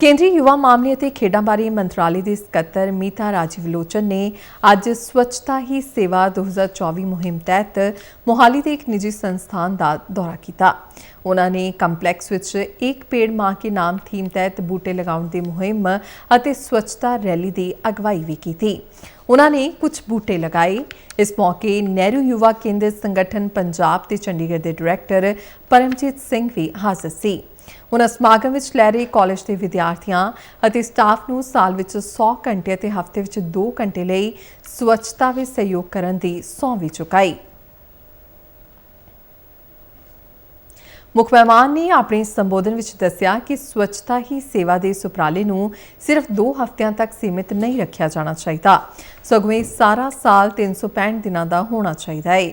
ਕੇਂਦਰੀ ਯੁਵਾ ਮਾਮਲੇ ਅਤੇ ਖੇਡਾਂ ਬਾਰੇ ਮੰਤਰਾਲੇ ਦੇ ਸਕੱਤਰ ਮੀਤਾ ਰਾਜੀਵ ਲੋਚਨ ਨੇ ਅੱਜ ਸਵੱਛਤਾ ਹੀ ਸੇਵਾ 2024 ਮੁਹਿੰਮ ਤਹਿਤ ਮੋਹਾਲੀ ਦੇ ਇੱਕ ਨਿੱਜੀ ਸੰਸਥਾਨ ਦਾ ਦੌਰਾ ਕੀਤਾ। ਉਹਨਾਂ ਨੇ ਕੰਪਲੈਕਸ ਵਿੱਚ ਇੱਕ ਪੇੜ ਮਾਂ ਕੇ ਨਾਮ ਥੀਮ ਤਹਿਤ ਬੂਟੇ ਲਗਾਉਣ ਦੀ ਮੁਹਿੰਮ ਅਤੇ ਸਵੱਛਤਾ ਰੈਲੀ ਦੀ ਅਗਵਾਈ ਵੀ ਕੀਤੀ। ਉਹਨਾਂ ਨੇ ਕੁਝ ਬੂਟੇ ਲਗਾਏ। ਇਸ ਮੌਕੇ ਨਹਿਰੂ ਯੁਵਾ ਕੇਂਦਰ ਸੰਗਠਨ ਪੰਜਾਬ ਤੇ ਚੰਡੀਗੜ੍ਹ ਦੇ ਡਾਇਰੈਕਟਰ ਪਰਮਜੀਤ ਸਿੰਘ ਵੀ ਹਾਜ਼ਰ ਸੀ। ਉਹਨਾਂ ਸਮਾਗਮ ਵਿੱਚ ਲੈ ਰਹੇ ਕਾਲਜ ਦੇ ਵਿਦਿਆਰਥੀਆਂ ਅਤੇ ਸਟਾਫ ਨੂੰ ਸਾਲ ਵਿੱਚ 100 ਘੰਟੇ ਅਤੇ ਹਫ਼ਤੇ ਵਿੱਚ 2 ਘੰਟੇ ਲਈ ਸਵੱਛਤਾ ਵਿੱਚ ਸਹਿਯੋਗ ਕਰਨ ਦੀ ਸਹੁੰ ਵੀ ਚੁਕਾਈ। ਮੁੱਖ ਮਹਿਮਾਨ ਨੇ ਆਪਣੇ ਸੰਬੋਧਨ ਵਿੱਚ ਦੱਸਿਆ ਕਿ ਸਵੱਛਤਾ ਹੀ ਸੇਵਾ ਦੇ ਸੁਪਰਾਲੇ ਨੂੰ ਸਿਰਫ 2 ਹਫ਼ਤਿਆਂ ਤੱਕ ਸੀਮਿਤ ਨਹੀਂ ਰੱਖਿਆ ਜਾਣਾ ਚਾਹੀਦਾ। ਸਗੋਂ ਇਹ ਸਾਰਾ ਸਾਲ 365 ਦਿਨਾਂ ਦਾ ਹੋਣਾ ਚਾਹੀਦਾ ਹੈ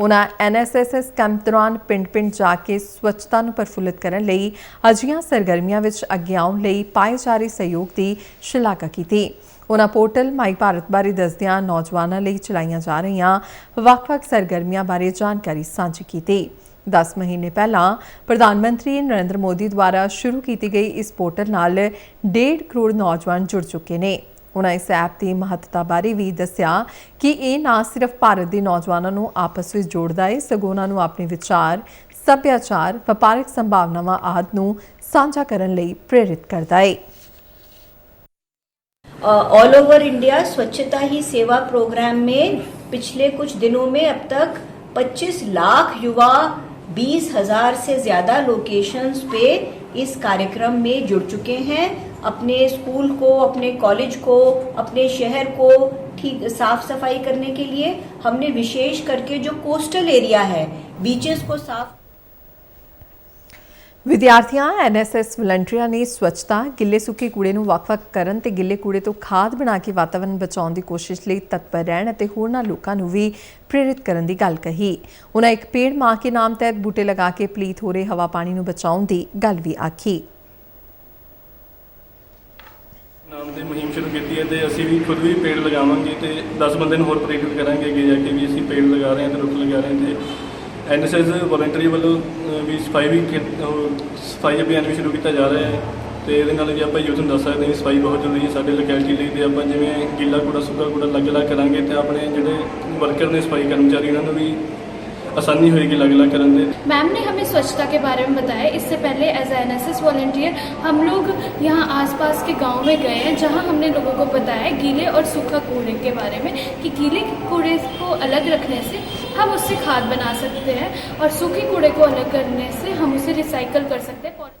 ਉਹਨਾਂ ਐਨਐਸਐਸਐਸ ਕੈਂਪ ਦੌਰਾਨ ਪਿੰਡ-ਪਿੰਡ ਜਾ ਕੇ ਸਵੱਛਤਾ ਨੂੰ ਪ੍ਰਫੁੱਲਿਤ ਕਰਨ ਲਈ ਅਜਿਹੀਆਂ ਸਰਗਰਮੀਆਂ ਵਿੱਚ ਅੱਗੇ ਆਉਣ ਲਈ ਪਾਏ ਜਾ ਰਹੇ ਸਹਿਯੋਗ ਦੀ ਸ਼ਲਾਘਾ ਕੀਤੀ। ਉਹਨਾਂ ਪੋਰਟਲ ਮਾਈ ਭਾਰਤ ਬਾਰੇ ਦੱਸਦਿਆਂ ਨੌਜਵਾਨਾਂ ਲਈ ਚਲਾਈਆਂ ਜਾ ਰਹੀਆਂ ਵੱਖ-ਵੱਖ ਸਰਗਰਮੀਆਂ ਬਾਰੇ ਜਾਣਕਾਰੀ ਸਾਂਝੀ ਕੀਤੀ। 10 ਮਹੀਨੇ ਪਹਿਲਾਂ ਪ੍ਰਧਾਨ ਮੰਤਰੀ ਨਰਿੰਦਰ ਮੋਦੀ ਦੁਆਰਾ ਸ਼ੁਰੂ ਕੀਤੀ ਗਈ ਇਸ ਪੋਰਟਲ ਨਾਲ 1.5 ਕਰੋੜ ਨੌਜਵਾਨ ਜੁੜ ਚੁੱਕੇ ਨੇ ਉਹਨਾਂ ਇਸ ਐਪ ਦੀ ਮਹੱਤਤਾ ਬਾਰੇ ਵੀ ਦੱਸਿਆ ਕਿ ਇਹ ਨਾ ਸਿਰਫ ਭਾਰਤ ਦੇ ਨੌਜਵਾਨਾਂ ਨੂੰ ਆਪਸ ਵਿੱਚ ਜੋੜਦਾ ਹੈ ਸਗੋਂ ਉਹਨਾਂ ਨੂੰ ਆਪਣੇ ਵਿਚਾਰ ਸੱਭਿਆਚਾਰ ਵਪਾਰਕ ਸੰਭਾਵਨਾਵਾਂ ਆਦਿ ਨੂੰ ਸਾਂਝਾ ਕਰਨ ਲਈ ਪ੍ਰੇਰਿਤ ਕਰਦਾ ਹੈ ऑल ओवर इंडिया स्वच्छता ही सेवा प्रोग्राम में पिछले कुछ दिनों में अब तक 25 लाख युवा बीस हज़ार से ज़्यादा लोकेशंस पे इस कार्यक्रम में जुड़ चुके हैं। अपने स्कूल को, अपने कॉलेज को, अपने शहर को ठीक साफ़ सफ़ाई करने के लिए हमने विशेष करके जो कोस्टल एरिया है बीचेस को साफ़ ਵਿਦਿਆਰਥੀਆਂ, ਐਨਐਸਐਸ ਵਲੰਟੀਅਰਾਂ ਨੇ ਸਵੱਛਤਾ, ਗਿੱਲੇ ਸੁੱਕੇ ਕੂੜੇ ਨੂੰ ਵੱਖ-ਵੱਖ ਕਰਨ ਤੇ ਗਿੱਲੇ ਕੂੜੇ ਤੋਂ ਖਾਦ ਬਣਾ ਕੇ ਵਾਤਾਵਰਣ ਬਚਾਉਣ ਦੀ ਕੋਸ਼ਿਸ਼ ਲਈ ਤਤਪਰ ਰਹਿਣ ਅਤੇ ਹੋਰਨਾਂ ਲੋਕਾਂ ਨੂੰ ਵੀ ਪ੍ਰੇਰਿਤ ਕਰਨ ਦੀ ਗੱਲ ਕਹੀ। ਉਹਨਾਂ ਇੱਕ ਪੇੜ ਮਾਂ ਕੇ ਨਾਮ ਤਹਿਤ ਬੂਟੇ ਲਗਾ ਕੇ ਪਲੀਤ ਹੋ ਰਹੇ ਹਵਾ ਪਾਣੀ ਨੂੰ ਬਚਾਉਣ ਦੀ ਗੱਲ ਵੀ ਆਖੀ। ਨਾਮ ਦੀ ਮੁਹਿੰਮ ਸ਼ੁਰੂ ਕੀਤੀ ਹੈ ਤੇ ਅਸੀਂ ਵੀ ਖੁਦ ਵੀ ਪੇੜ ਲਗਾਵਾਂਗੇ ਤੇ 10 ਬੰਦੇ ਨੂੰ ਹੋਰ ਪ੍ਰੇਰਿਤ ਕਰਾਂਗੇ ਅੱਗੇ ਜਾ ਕੇ ਵੀ ਅਸੀਂ ਪੇੜ ਲਗਾ ਰਹੇ ਹਾਂ ਤੇ ਰੁੱਖ ਲਗਾ ਰਹੇ ਹਾਂ ਤੇ ਐਨਐਸਐਸ ਵੋਲੰਟਰੀ ਵੱਲੋਂ ਅਹ, ਵੀ ਸਫ਼ਾਈ ਵੀ ਖੇ- ਉਹ ਸਫ਼ਾਈ ਅਭਿਆਨ ਵੀ ਸ਼ੁਰੂ ਕੀਤਾ ਜਾ ਰਿਹਾ ਹੈ ਤੇ ਇਹਦੇ ਨਾਲ ਜੇ ਆਪਾਂ ਯੂਥ ਨੂੰ ਦੱਸ ਸਕਦੇ ਹਾਂ ਵੀ ਸਫ਼ਾਈ ਬਹੁਤ ਜ਼ਰੂਰੀ ਹੈ ਸਾਡੇ ਲੋਕੈਲਿਟੀ ਲਈ ਤੇ ਆਪਾਂ ਜਿਵੇਂ ਗਿੱਲਾ ਕੂੜਾ ਸੁੱਕਾ ਕੂੜਾ ਅਲੱਗ-ਅਲੱਗ ਕਰਾਂਗੇ ਤੇ ਆਪਣੇ ਜਿਹੜੇ ਵਰਕਰ ਨੇ ਸਫ਼ਾਈ ਕਰਮਚਾਰੀ ਉਹਨਾਂ ਨੂੰ ਵੀ आसानी होगी अगला करने मैम ने हमें स्वच्छता के बारे में बताया। इससे पहले as N S S volunteer हम लोग यहाँ आसपास के गाँव में गए हैं, जहाँ हमने लोगों को बताया गीले और सूखा कूड़े के बारे में कि गीले कूड़े को अलग रखने से हम उससे खाद बना सकते हैं और सूखे कूड़े को अलग करने से हम उसे रिसाइकल कर सकते हैं।